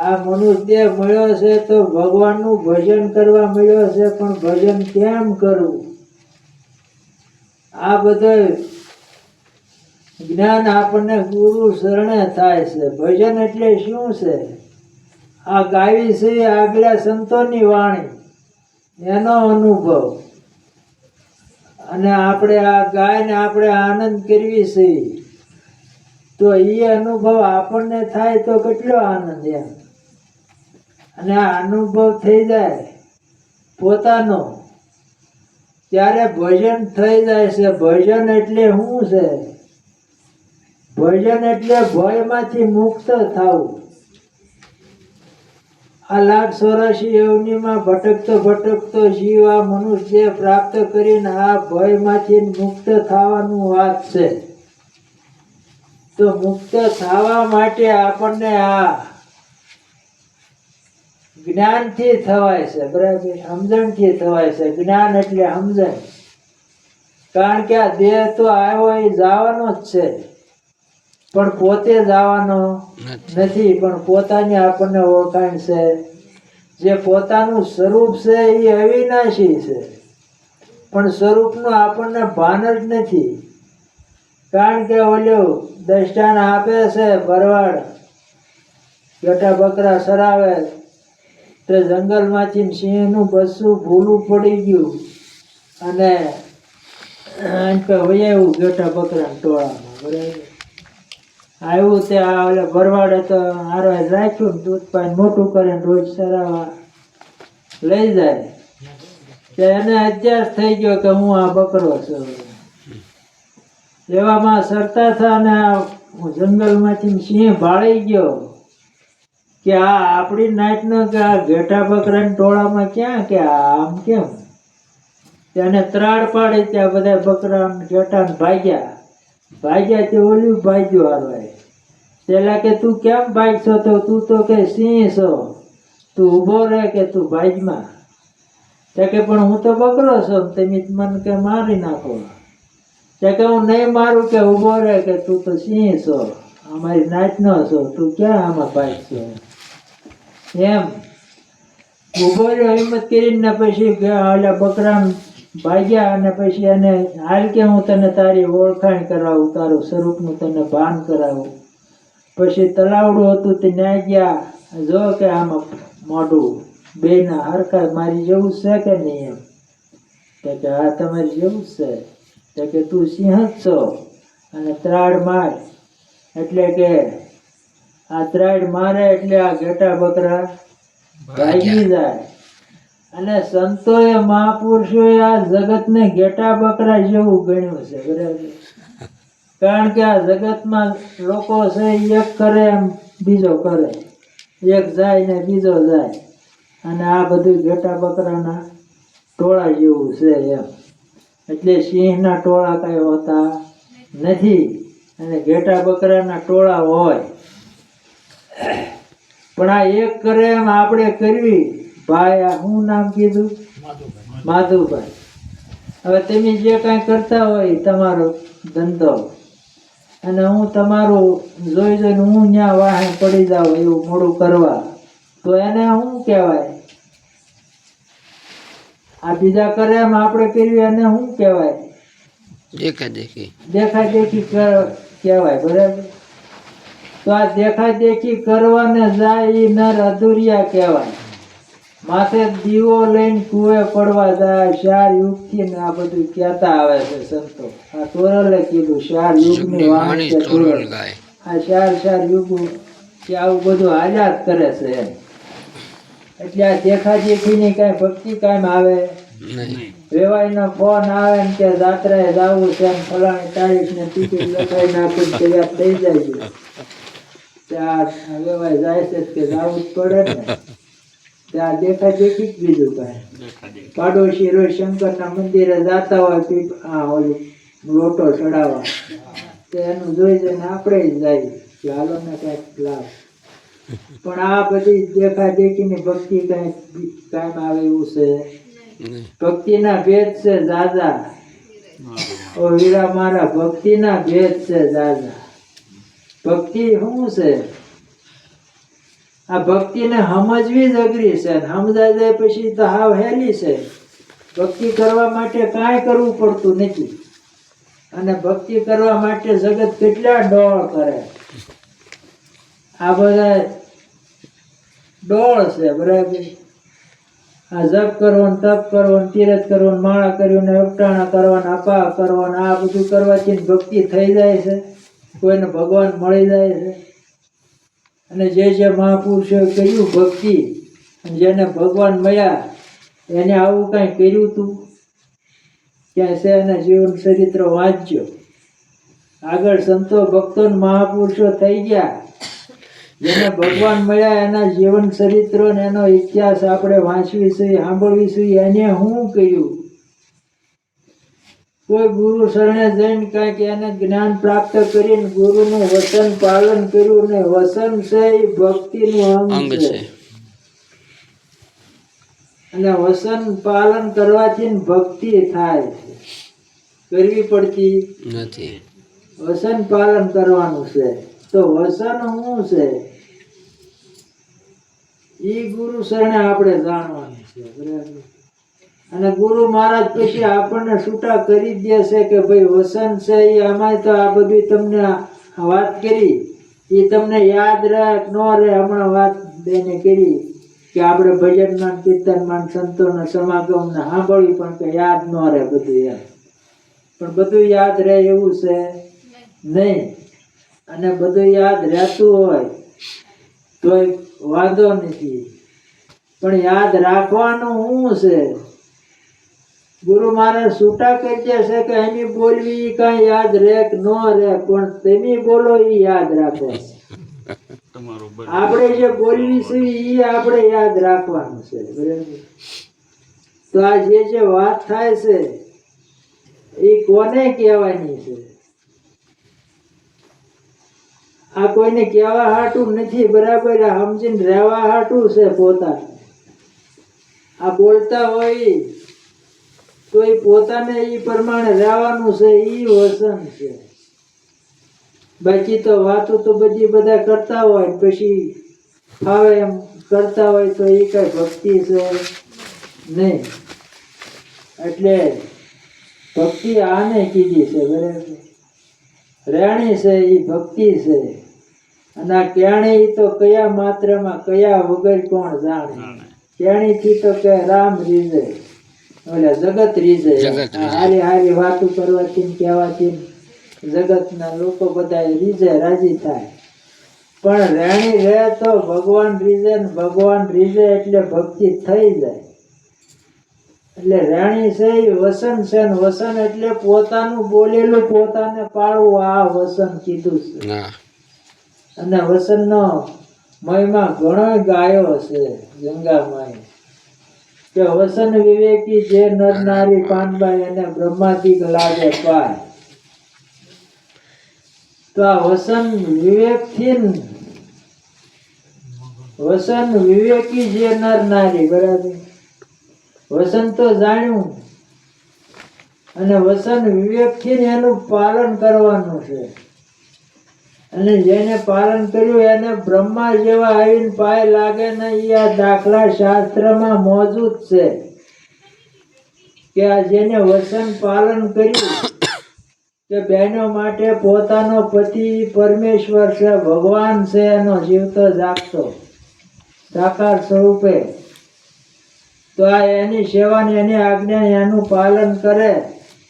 આ મનુષ્ય મળ્યો છે તો ભગવાનનું ભજન કરવા મળ્યો છે, પણ ભજન કેમ કરવું? આ બધો જ્ઞાન આપણને ગુરુ શરણે થાય છે. ભજન એટલે શું છે? આ ગાવી છે આગલા સંતોની વાણી, એનો અનુભવ. અને આપણે આ ગાયને આપણે આનંદ કરવી છે. તો એ અનુભવ આપણને થાય તો કેટલો આનંદ એમ? અને અનુભવ થઈ જાય પોતાનો, ત્યારે ભજન થઈ જાય છે. ભજન એટલે શું છે? ભજન એટલે ભયમાંથી મુક્ત થવું. આ લાખ સોરાશી યોનિમાં ભટકતો ભટકતો જીવ આ મનુષ્ય પ્રાપ્ત કરીને આ ભયમાંથી મુક્ત થવાનું વાત છે. તો મુક્ત થવા માટે આપણને આ જ્ઞાનથી થવાય છે બરાબર? સમજણથી થવાય છે. જ્ઞાન એટલે સમજણ. કારણ કે આ દેહ તો આવ્યો એ જવાનો જ છે. પણ પોતે જવાનો નથી. પણ પોતાની આપણને ઓળખાણ છે. જે પોતાનું સ્વરૂપ છે એ અવિનાશી છે. પણ સ્વરૂપનું આપણને ભાન જ નથી. કારણ કે ઓલું દષ્ટાન આપે છે ભરવાડ. બેટા બકરા સરાવે તે જંગલમાંથી સિંહનું બસું ભૂલું પડી ગયું અને એમ કે ગેઠા બકરા ટોળામાં, બરાબર? આવ્યું તે આ ઓલે ભરવાડે તો હારો રાખ્યું દૂધ પાણી મોટું કરીને રોજ સરાવા લઈ જાય. તો એને અત્યાર થઈ ગયો કે હું આ બકરો છું. એવામાં સરતા થા અને જંગલમાંથી સિંહ ભાળી ગયો. કે આ આપણી નાઈટનો કે આ ઘેટા બકરાના ટોળામાં ક્યાં કે આમ કેમ? તેને ત્રાડ પાડી ત્યાં બધા બકરા ઘેટા ભાગ્યા. ભાગ્યા તે ઓલું ભાગ્યું હારવાય પેલા કે, તું કેમ ભાગશો? તો તું તો કે સિંહ છો. તું ઊભો રહે કે તું ભાગમાં તે કે, પણ હું તો બકરો છું. તમે મને કે મારી નાખો. તે કે, હું નહીં મારું કે ઊભો રહે કે તું તો સિંહ છો. અમારી નાચનો છો. તું ક્યાં આમાં ભાગશો? એમ. રહ્યો હિંમત કરીને પછી ઓલા બકરામ ભાગ્યા અને પછી એને હાલ કે હું તને તારી ઓળખાણ કરાવું તારું સ્વરૂપનું તને ભાન કરાવું. પછી તલાવડું હતું તે ન્યા ગયા. જો કે આમાં મોઢું બેના હરકત મારી જેવું છે કે નહીં એમ? તો કે હા, તમારી જેવું છે. તો કે તું સિંહ જ છો અને ત્રાડ માર. એટલે કે આ ત્રાડ મારે એટલે આ ઘેટા બકરા ભાગી જાય. અને સંતોએ મહાપુરુષોએ આ જગતને ઘેટા બકરા જેવું ગણ્યું છે બરાબર? કારણ કે આ જગતમાં લોકો છે એક કરે એમ બીજો કરે. એક જાય ને બીજો જાય. અને આ બધું ઘેટા બકરાના ટોળા જેવું છે એમ. એટલે સિંહના ટોળા કાંઈ હોતા નથી. અને ઘેટા બકરાના ટોળા હોય. પણ આ એક કરે એમ આપણે કરવી. ભાઈ આ શું નામ કીધું? માધુભાઈ. હવે તમે જે કાંઈ કરતા હોય તમારો ધંધો. અને હું તમારું જોઈ જોઈને હું ત્યાં વાહે પડી જાઉં એવું મોડું કરવા. તો એને શું કહેવાય? આ બીજા કરે એમ આપણે કર્યું એને શું કહેવાય? દેખા. દેખી દેખા દેખી કહેવાય બરાબર? તો આ દેખા દેખી કરવાને જાય એ નર અધુરિયા કહેવાય. માથે દીવો લઈને કુએ પડવા જાય ચાર યુગથી ને આ બધું કહેતા આવે છે સંતો. આ તોરલે કીધું ચાર યુગની વાણી છે તોરલ. આ ચાર ચાર યુગ કે આવું બધું આઝાદ કરે છે એમ. એટલે આ દેખા દેખીની કાંઈ ભક્તિ કાંઈ આવે? વેવાઈનો ફોન આવે ને કે જાત્રાએ જવું છે ફલાણી તારીખ ને ટિકિટ લખાઈ નાખી તૈયાર થઈ જાય ત્યાં વેવાઈ જાય છે કે જાવું જ પડે ને. ત્યાં દેખા દેખી જ બીજું કાંઈ પાડોશી રોજ શંકરના મંદિરે જાતા હોય પીપ આ ઓલું લોટો ચડાવવા. તો એનું જોઈ જઈને આપણે જ જાય. કે હાલો ને કાંઈક લાભ પણ આ બધી દેખા દેખીની ભક્તિ કાંઈ કામ આવે એવું છે. ભક્તિના ભેદ છે દાદા ઓ વીરા મારા ભક્તિના ભેદ છે દાદા ભક્તિ શું છે? આ ભક્તિને સમજવી જ અઘરી છે સમજાય જાય પછી તો હાવ હેલી છે. ભક્તિ કરવા માટે કાંઈ કરવું પડતું નથી. અને ભક્તિ કરવા માટે જગત કેટલા ડોળ કરે. આ બધા ડોળ છે, બરાબર? આ જપ કરવો ને તપ કરવો ને તીરથ કરવો ને માળા કર્યું ને ઉપટાણા કરવા ને અપા કરવા ને આ બધું કરવાથી ભક્તિ થઈ જાય છે. કોઈને ભગવાન મળી જાય છે. અને જે જે મહાપુરુષોએ કર્યું ભક્તિ જેને ભગવાન મળ્યા, એને આવું કાંઈ કર્યું તું? ક્યાંય છે એના જીવન ચરિત્ર વાંચ્યો? આગળ સંતો ભક્તો મહાપુરુષો થઈ ગયા. જેને ભગવાન મળ્યા, એના જીવન ચરિત્ર ને એનો ઇતિહાસ આપણે વાંચવીશું સાંભળવીશું એને શું કર્યું? કોઈ ગુરુ શરણે જઈને કાંઈક એને જ્ઞાન પ્રાપ્ત કરીને ગુરુનું વચન પાલન કર્યું ને વચન છે એ ભક્તિનું અંગ છે. અને વસન પાલન કરવાથી ભક્તિ થાય છે. કરવી પડતી. નથી. વસન પાલન કરવાનું છે. તો વસન શું છે? એ ગુરુ શરણે આપણે જાણવાનું છે. બરાબર? અને ગુરુ મહારાજ પછી આપણને છૂટા કરી દે છે કે ભાઈ વસન છે એ આમાં તો આ બધી તમને વાત કરી. એ તમને યાદ રહે ન રહે હમણાં વાત બેને કરી કે આપણે ભજનમાં કીર્તનમાં સંતોના સમાગમને સાંભળ્યું પણ કે યાદ ન રહે બધું એમ. પણ બધું યાદ રહે એવું છે? નહીં. અને બધું યાદ રહેતું હોય તોય વાંધો નથી. પણ યાદ રાખવાનું શું છે? ગુરુ મહારાજ છૂટા કહી દે છે કે એની બોલવી કઈ યાદ રહે કે ન રહે પણ તેની બોલો એ યાદ રાખો. આપણે જે બોલવી છે એ આપણે યાદ રાખવાનું છે તો આ જે જે વાત થાય છે એ કોને કહેવાની છે? આ કોઈને કહેવા હાટું નથી બરાબર? આ સમજીને રહેવા હાટું છે પોતા આ બોલતા હોય તો એ પોતાને એ પ્રમાણે રહેવાનું છે એ વસન છે. બાકી તો વાતો તો બધી બધા કરતા હોય પછી ફાવે એમ કરતા હોય તો એ કઈ ભક્તિ છે નહીં. એટલે ભક્તિ આને કીધી છે બરાબર? રેણી છે એ ભક્તિ છે. અને આ કેણી તો કયા માત્રમાં કયા વગર કોણ જાણે. કેણીથી તો કે રામ રીઝે. ઓલા જગત રીઝે. હારી હારી વાતો કરવાથી કહેવાથી ને જગતના લોકો બધા રીઝે રાજી થાય. પણ રેણી રહે તો ભગવાન રીઝે ભગવાન રીઝે એટલે ભક્તિ થઈ જાય. એટલે રાણી છે એ વસન છે ને વસન એટલે પોતાનું બોલેલું પોતાને પાળવું આ વસન કીધું છે. ના. અને વસનનો મહિમા ઘણો ગાયો છે ગંગામાએ કે વસન વિવેકી જે નર નારી પાનભાઈ એને બ્રહ્માદિક લાગે પાય. તો આ વસન વિવેકથી વસન વિવેકી જે નર નારી, બરાબર? વસન તો જાણ્યું. અને વસન વિવેકથી એનું પાલન કરવાનું છે. અને જેને પાલન કર્યું એને બ્રહ્મા જેવા આવીને પાય લાગે ને એ આ દાખલા શાસ્ત્રમાં મોજૂદ છે કે આ જેને વસન પાલન કર્યું કે બહેનો માટે પોતાનો પતિ પરમેશ્વર છે, ભગવાન છે, એનો જીવતો જાગતો સાકાર સ્વરૂપે. તો આ એની સેવાની એની આજ્ઞા એનું પાલન કરે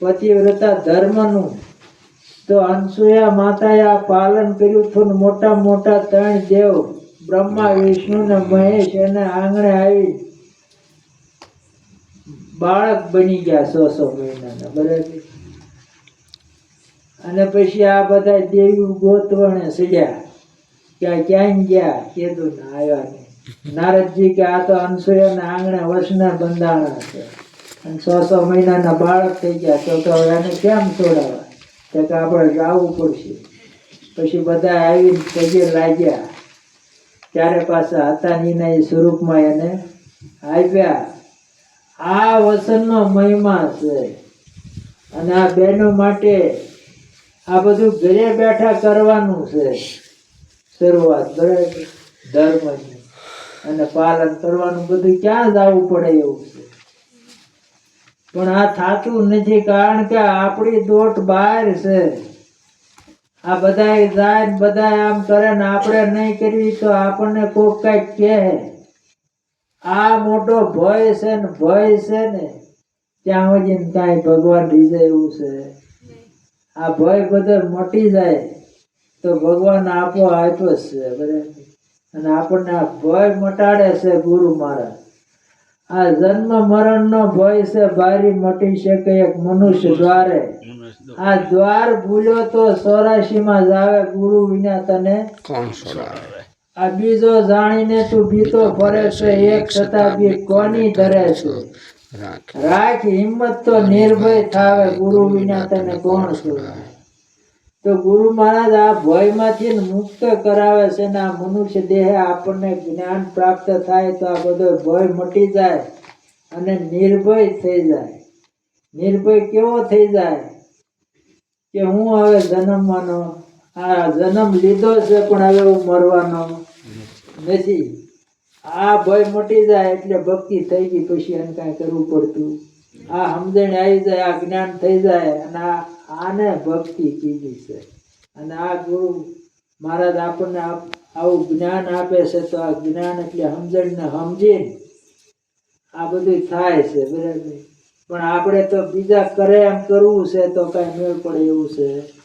પતિવ્રતા ધર્મનું. તો અનસુયા માતાએ આ પાલન કર્યું હતું મોટા મોટા ત્રણ દેવ, બ્રહ્મા, વિષ્ણુ ને મહેશ એને આંગણે આવી બાળક બની ગયા સો સો મહિનાના, બરાબર? અને પછી આ બધા દેવી ગોતવણે સજ્યા, કે ક્યાંય ક્યાં ગયા? કીધું, ને, આવ્યા નહીં. નારદજી કે, આ તો અનસુયાના આંગણે વર્ષના બંધાણા છે. અને સો સો મહિનાના બાળક થઈ ગયા, તો તો એને કેમ છોડાવવા તો આપણે જવું પડશે પછી બધા આવીને પગે લાગ્યા. ત્યારે પાછા હતા નીના એ સ્વરૂપમાં એને આવ્યા આ વસનનો મહિમા છે. અને આ બહેનો માટે આ બધું ઘરે બેઠા કરવાનું છે. શરૂઆત બરાબર ધર્મની. અને પાલન કરવાનું બધું ક્યાં જવું પડે એવું છે. પણ આ થાતું નથી કારણ કે આપણી દોટ બહાર છે. આ બધાય જાય ને બધાય આમ કરે ને આપણે નહીં કરવી તો આપણને કોક કંઈક કહે. આ મોટો ભય છે ને ભય છે ને, ત્યાં સુધી કાંઈ ભગવાન રીઝે એવું છે. આ ભય બધો મટી જાય તો ભગવાન આપો આપ્યો છે, બરાબર? અને આપણને આ ભય મટાડે છે ગુરુ મહારાજ. આ જન્મ મરણનો ભય છે ભારી મટી શકે એક મનુષ્ય દ્વારે. આ દ્વાર ભૂલ્યો તો ચોરાશીમાં જાવે ગુરુ વિના તને. આ બીજો જાણીને તું ભીતો ફરે છે એક શતાબ્દી કોની ધરે છે? રાખ. હિંમત તો નિર્ભય થાવે ગુરુ વિના તને કોણ છોડાવે તો ગુરુ મહારાજ આ ભયમાંથી મુક્ત કરાવે છે ને આ મનુષ્ય દેહ આપણને જ્ઞાન પ્રાપ્ત થાય તો આ બધો ભય મટી જાય અને નિર્ભય થઈ જાય. નિર્ભય કેવો થઈ જાય? કે હું હવે જન્મવાનો, આ જન્મ લીધો છે પણ હવે હું મરવાનો નથી. આ ભય મટી જાય એટલે ભક્તિ થઈ ગઈ, પછી એને કાંઈ કરવું પડતું. આ સમજણ આવી જાય, આ જ્ઞાન થઈ જાય અને આ આને ભક્તિ કીધી છે. અને આ ગુરુ મહારાજ આપણને આવું જ્ઞાન આપે છે તો આ જ્ઞાન એટલે સમજણને સમજીને આ બધું થાય છે, બરાબર. પણ આપણે તો બીજા કરે એમ કરવું છે તો કાંઈ મેળ પડે એવું છે.